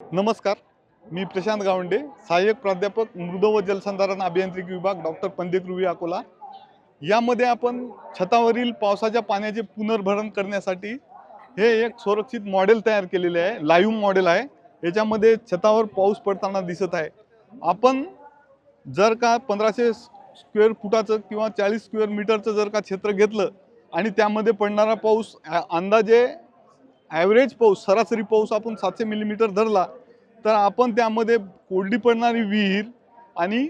नमस्कार मी प्रशांत गावंडे सहाय्यक प्राध्यापक मृद व जलसंधारण अभियांत्रिकी विभाग डॉक्टर पंडित रुवी अकोला. यामध्ये आपण छतावरील पावसाच्या पाण्याचे पुनर्भरण करण्यासाठी हे एक सुरक्षित मॉडेल तयार केलेले आहे लाईव्ह मॉडेल आहे. याच्यामध्ये छतावर पाऊस पडताना दिसत आहे. आपण जर का पंधराशे स्क्वेअर फुटाचं किंवा चाळीस स्क्वेअर मीटरचं जर का क्षेत्र घेतलं आणि त्यामध्ये पडणारा पाऊस अंदाजे ॲव्हरेज पाऊस सरासरी पाऊस आपण सातशे मिलीमीटर धरला तर आपण त्यामध्ये कोरडी पडणारी विहीर आणि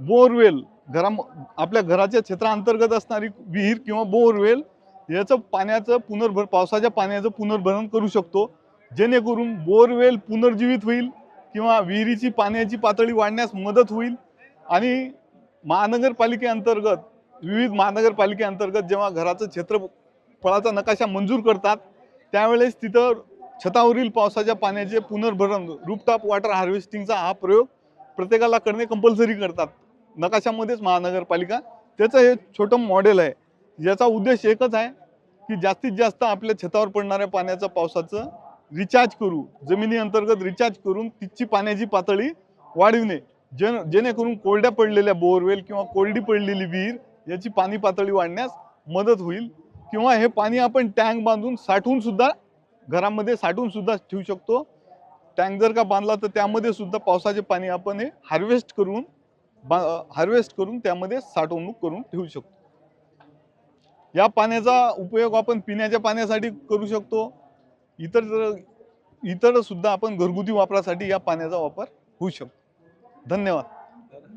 बोरवेल घरा आपल्या घराच्या क्षेत्रांतर्गत असणारी विहीर किंवा बोरवेल याचं पाण्याचं पुनर्भर पावसाच्या पाण्याचं पुनर्भरण करू शकतो. जेणेकरून बोरवेल पुनर्जीवित होईल किंवा विहिरीची पाण्याची पातळी वाढण्यास मदत होईल. आणि महानगरपालिकेअंतर्गत विविध महानगरपालिकेअंतर्गत जेव्हा घराचं क्षेत्रफळाचा नकाशा मंजूर करतात त्यावेळेस तिथं छतावरील पावसाच्या पाण्याचे पुनर्भरण रूपटॉप वॉटर हार्वेस्टिंगचा हा प्रयोग प्रत्येकाला करणे कंपल्सरी करतात. नकाशामध्येच महानगरपालिका त्याचं हे छोटं मॉडेल आहे. याचा उद्देश एकच आहे की जास्तीत जास्त आपल्या छतावर पडणाऱ्या पाण्याचं पावसाचं रिचार्ज करू. जमिनी अंतर्गत रिचार्ज करून तिची पाण्याची पातळी वाढविणे जन जेणेकरून कोरड्या पडलेल्या बोरवेल किंवा कोरडी पडलेली विहीर याची पाणी पातळी वाढण्यास मदत होईल. किंवा हे पाणी आपण टँक बांधून साठवून सुद्धा घरामध्ये साठवून सुद्धा ठेवू शकतो. टँक जर का बांधला तर त्यामध्ये सुद्धा पावसाचे पाणी आपण हे हार्वेस्ट करून बा हार्वेस्ट करून त्यामध्ये साठवणूक करून ठेवू शकतो. या पाण्याचा उपयोग आपण पिण्याच्या पाण्यासाठी करू शकतो. इतर इतर सुद्धा आपण घरगुती वापरासाठी या पाण्याचा वापर होऊ शकतो. धन्यवाद.